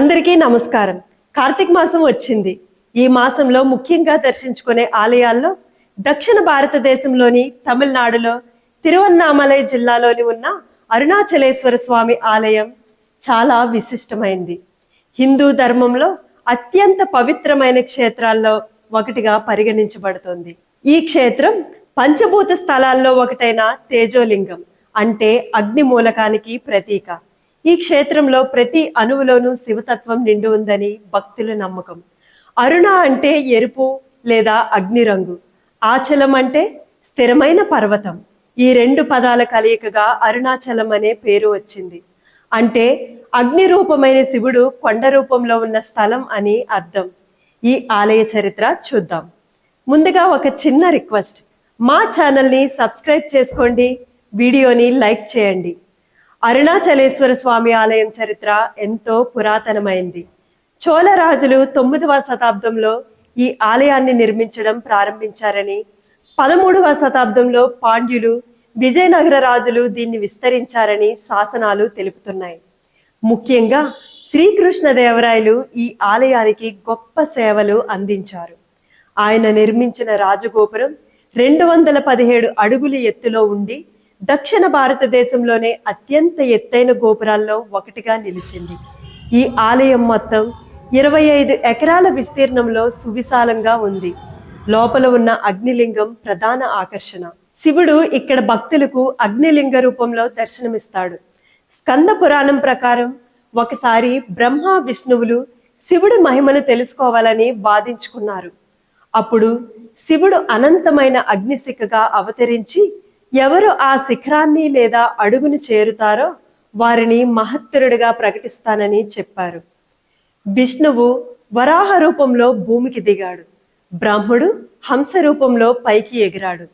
అందరికీ నమస్కారం. కార్తీక మాసం వచ్చింది. ఈ మాసంలో ముఖ్యంగా దర్శించుకునే ఆలయాల్లో దక్షిణ భారతదేశంలోని తమిళనాడులో తిరువన్నామలై జిల్లాలోని ఉన్న అరుణాచలేశ్వర స్వామి ఆలయం చాలా విశిష్టమైంది. హిందూ ధర్మంలో అత్యంత పవిత్రమైన క్షేత్రాల్లో ఒకటిగా పరిగణించబడుతోంది. ఈ క్షేత్రం పంచభూత స్థలాల్లో ఒకటైన తేజోలింగం అంటే అగ్ని మూలకానికి ప్రతీక. ఈ క్షేత్రంలో ప్రతి అణువులోనూ శివతత్వం నిండి ఉందని భక్తుల నమ్మకం. అరుణ అంటే ఎరుపు లేదా అగ్ని రంగు ఆచలం అంటే స్థిరమైన పర్వతం. ఈ రెండు పదాల కలయికగా అరుణాచలం అనే పేరు వచ్చింది. అంటే అగ్ని రూపమైన శివుడు కొండ రూపంలో ఉన్న స్థలం అని అర్థం. ఈ ఆలయ చరిత్ర చూద్దాం. ముందుగా ఒక చిన్న రిక్వెస్ట్. మా ఛానల్ని సబ్స్క్రైబ్ చేసుకోండి. వీడియోని లైక్ చేయండి. అరుణాచలేశ్వర స్వామి ఆలయం చరిత్ర ఎంతో పురాతనమైంది. చోళ రాజులు తొమ్మిదవ శతాబ్దంలో ఈ ఆలయాన్ని నిర్మించడం ప్రారంభించారని పదమూడవ శతాబ్దంలో పాండ్యులు విజయనగర రాజులు దీన్ని విస్తరించారని శాసనాలు తెలుపుతున్నాయి. ముఖ్యంగా శ్రీకృష్ణదేవరాయలు ఈ ఆలయానికి గొప్ప సేవలు అందించారు. ఆయన నిర్మించిన రాజగోపురం రెండు వందల పదిహేడు అడుగుల ఎత్తులో ఉండి దక్షిణ భారతదేశంలోనే అత్యంత ఎత్తైన గోపురాల్లో ఒకటిగా నిలిచింది. ఈ ఆలయం మొత్తం ఇరవై ఐదు ఎకరాల విస్తీర్ణంలో సువిశాలంగా ఉంది. లోపల ఉన్న అగ్నిలింగం ప్రధాన ఆకర్షణ. శివుడు ఇక్కడ భక్తులకు అగ్నిలింగ రూపంలో దర్శనమిస్తాడు. స్కంద పురాణం ప్రకారం ఒకసారి బ్రహ్మ విష్ణువులు శివుడి మహిమను తెలుసుకోవాలని వాదించుకున్నారు. అప్పుడు శివుడు అనంతమైన అగ్నిశిఖగా అవతరించి ఎవరు ఆ శిఖరాన్ని లేదా అడుగును చేరుతారో వారిని మహత్తరుడిగా ప్రకటిస్తానని చెప్పారు. విష్ణువు వరాహ రూపంలో భూమికి దిగాడు. బ్రాహ్మడు హంస రూపంలో పైకి ఎగిరాడు.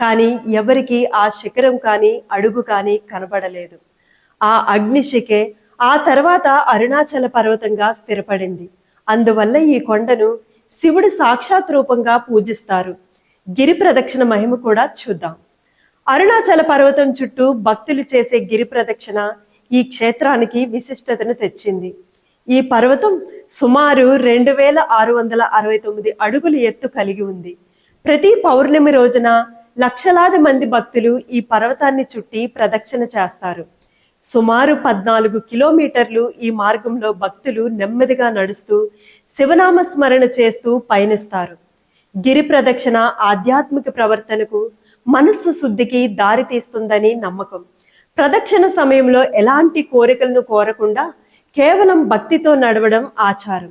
కానీ ఎవరికి ఆ శిఖరం కానీ అడుగు కానీ కనబడలేదు. ఆ అగ్నిశిఖే ఆ తర్వాత అరుణాచల పర్వతంగా స్థిరపడింది. అందువల్ల ఈ కొండను శివుడు సాక్షాత్ రూపంగా పూజిస్తారు. గిరి ప్రదక్షిణ మహిమ కూడా చూద్దాం. అరుణాచల పర్వతం చుట్టూ భక్తులు చేసే గిరి ప్రదక్షిణ ఈ క్షేత్రానికి విశిష్టతను తెచ్చింది. ఈ పర్వతం సుమారు రెండు వేల ఆరు వందల అరవై తొమ్మిది అడుగుల ఎత్తు కలిగి ఉంది. ప్రతి పౌర్ణమి రోజున లక్షలాది మంది భక్తులు ఈ పర్వతాన్ని చుట్టి ప్రదక్షిణ చేస్తారు. సుమారు పద్నాలుగు కిలోమీటర్లు ఈ మార్గంలో భక్తులు నెమ్మదిగా నడుస్తూ శివనామ స్మరణ చేస్తూ పయనిస్తారు. గిరి ప్రదక్షిణ ఆధ్యాత్మిక ప్రవర్తనకు మనస్సు శుద్ధికి దారి తీస్తుందని నమ్మకం. ప్రదక్షిణ సమయంలో ఎలాంటి కోరికలను కోరకుండా కేవలం భక్తితో నడవడం ఆచారం.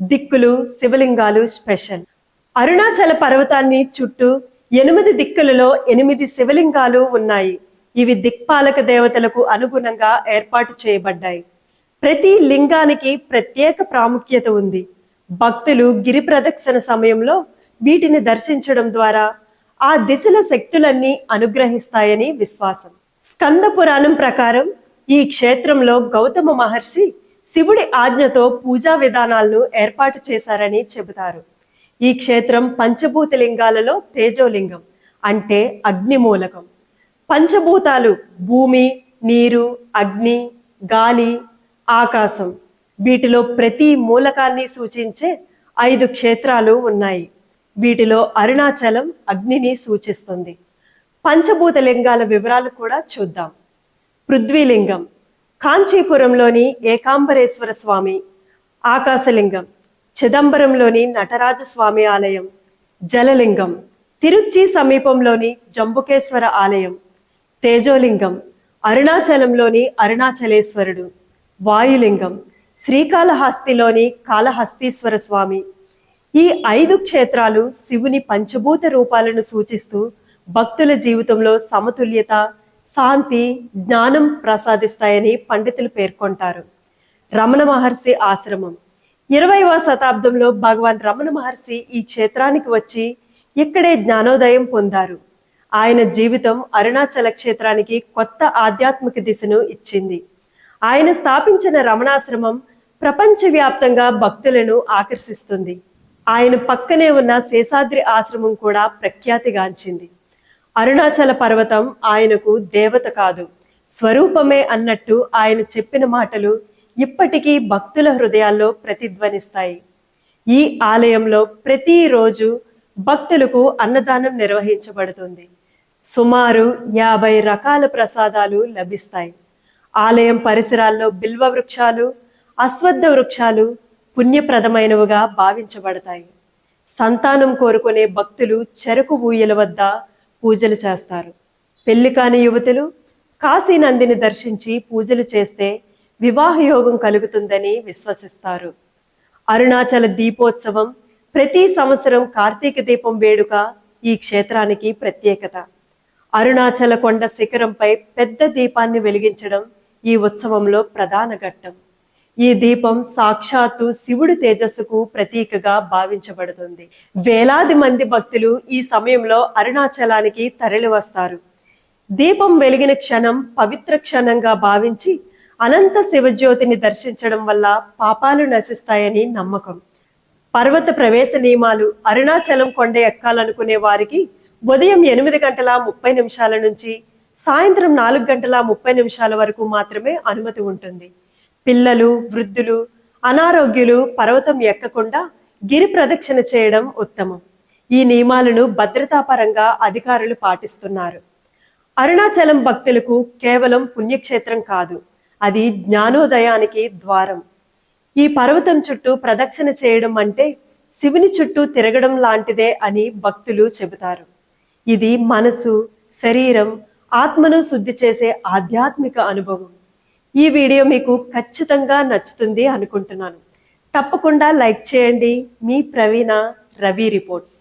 దిక్కులు శివలింగాలు స్పెషల్. అరుణాచల పర్వతాన్ని చుట్టూ ఎనిమిది దిక్కులలో ఎనిమిది శివలింగాలు ఉన్నాయి. ఇవి దిక్పాలక దేవతలకు అనుగుణంగా ఏర్పాటు చేయబడ్డాయి. ప్రతి లింగానికి ప్రత్యేక ప్రాముఖ్యత ఉంది. భక్తులు గిరి ప్రదక్షిణ సమయంలో వీటిని దర్శించడం ద్వారా ఆ దిశల శక్తులన్నీ అనుగ్రహిస్తాయని విశ్వాసం. స్కంద పురాణం ప్రకారం ఈ క్షేత్రంలో గౌతమ మహర్షి శివుడి ఆజ్ఞతో పూజా విధానాలను ఏర్పాటు చేశారని చెబుతారు. ఈ క్షేత్రం పంచభూత లింగాలలో తేజోలింగం అంటే అగ్ని మూలకం పంచభూతాలు భూమి నీరు అగ్ని గాలి ఆకాశం. వీటిలో ప్రతి మూలకాన్ని సూచించే ఐదు క్షేత్రాలు ఉన్నాయి. వీటిలో అరుణాచలం అగ్నిని సూచిస్తుంది. పంచభూత లింగాల వివరాలు కూడా చూద్దాం. పృథ్వీలింగం కాంచీపురంలోని ఏకాంబరేశ్వర స్వామి ఆకాశలింగం చిదంబరంలోని నటరాజ స్వామి ఆలయం జలలింగం తిరుచి సమీపంలోని జంబుకేశ్వర ఆలయం తేజోలింగం అరుణాచలంలోని అరుణాచలేశ్వరుడు వాయులింగం శ్రీకాళహస్తిలోని కాళహస్తీశ్వర స్వామి ఈ ఐదు క్షేత్రాలు శివుని పంచభూత రూపాలను సూచిస్తూ భక్తుల జీవితంలో సమతుల్యత శాంతి జ్ఞానం ప్రసాదిస్తాయని పండితులు పేర్కొంటారు. రమణ మహర్షి ఆశ్రమం. ఇరవైవ శతాబ్దంలో భగవాన్ రమణ మహర్షి ఈ క్షేత్రానికి వచ్చి ఇక్కడే జ్ఞానోదయం పొందారు. ఆయన జీవితం అరుణాచల క్షేత్రానికి కొత్త ఆధ్యాత్మిక దిశను ఇచ్చింది. ఆయన స్థాపించిన రమణాశ్రమం ప్రపంచవ్యాప్తంగా భక్తులను ఆకర్షిస్తుంది. ఆయన పక్కనే ఉన్న శేషాద్రి ఆశ్రమం కూడా ప్రఖ్యాతిగాంచింది. అరుణాచల పర్వతం ఆయనకు దేవత కాదు. స్వరూపమే అన్నట్టు ఆయన చెప్పిన మాటలు ఇప్పటికీ భక్తుల హృదయాల్లో ప్రతిధ్వనిస్తాయి. ఈ ఆలయంలో ప్రతిరోజు భక్తులకు అన్నదానం నిర్వహించబడుతుంది. సుమారు యాభై రకాల ప్రసాదాలు లభిస్తాయి. ఆలయం పరిసరాల్లో బిల్వ వృక్షాలు అశ్వత్థ వృక్షాలు పుణ్యప్రదమైనవిగా భావించబడతాయి. సంతానం కోరుకునే భక్తులు చెరకు ఊయల వద్ద పూజలు చేస్తారు. పెళ్ళి కాని యువతులు కాశీనందిని దర్శించి పూజలు చేస్తే వివాహయోగం కలుగుతుందని విశ్వసిస్తారు. అరుణాచల దీపోత్సవం ప్రతి సంవత్సరం కార్తీక దీపం వేడుక ఈ క్షేత్రానికి ప్రత్యేకత. అరుణాచల కొండ శిఖరంపై పెద్ద దీపాన్ని వెలిగించడం ఈ ఉత్సవంలో ప్రధాన ఘట్టం. ఈ దీపం సాక్షాత్తు శివుడి తేజస్సుకు ప్రతీకగా భావించబడుతుంది. వేలాది మంది భక్తులు ఈ సమయంలో అరుణాచలానికి తరలి వస్తారు. దీపం వెలిగిన క్షణం పవిత్ర క్షణంగా భావించి అనంత శివజ్యోతిని దర్శించడం వల్ల పాపాలు నశిస్తాయని నమ్మకం. పర్వత ప్రవేశ నియమాలు అరుణాచలం కొండ ఎక్కాలనుకునే వారికి ఉదయం ఎనిమిది గంటల ముప్పై నిమిషాల నుంచి సాయంత్రం నాలుగు గంటల ముప్పై నిమిషాల వరకు మాత్రమే అనుమతి ఉంటుంది. పిల్లలు వృద్ధులు అనారోగ్యులు పర్వతం ఎక్కకుండా గిరి ప్రదక్షిణ చేయడం ఉత్తమం. ఈ నియమాలను భద్రతాపరంగా అధికారులు పాటిస్తున్నారు. అరుణాచలం భక్తులకు కేవలం పుణ్యక్షేత్రం కాదు అది జ్ఞానోదయానికి ద్వారం. ఈ పర్వతం చుట్టూ ప్రదక్షిణ చేయడం అంటే శివుని చుట్టూ తిరగడం లాంటిదే అని భక్తులు చెబుతారు. ఇది మనసు శరీరం ఆత్మను శుద్ధి చేసే ఆధ్యాత్మిక అనుభవం. ఈ వీడియో మీకు ఖచ్చితంగా నచ్చుతుంది అనుకుంటున్నాను. తప్పకుండా లైక్ చేయండి. మీ ప్రవీణ రవి రిపోర్ట్స్.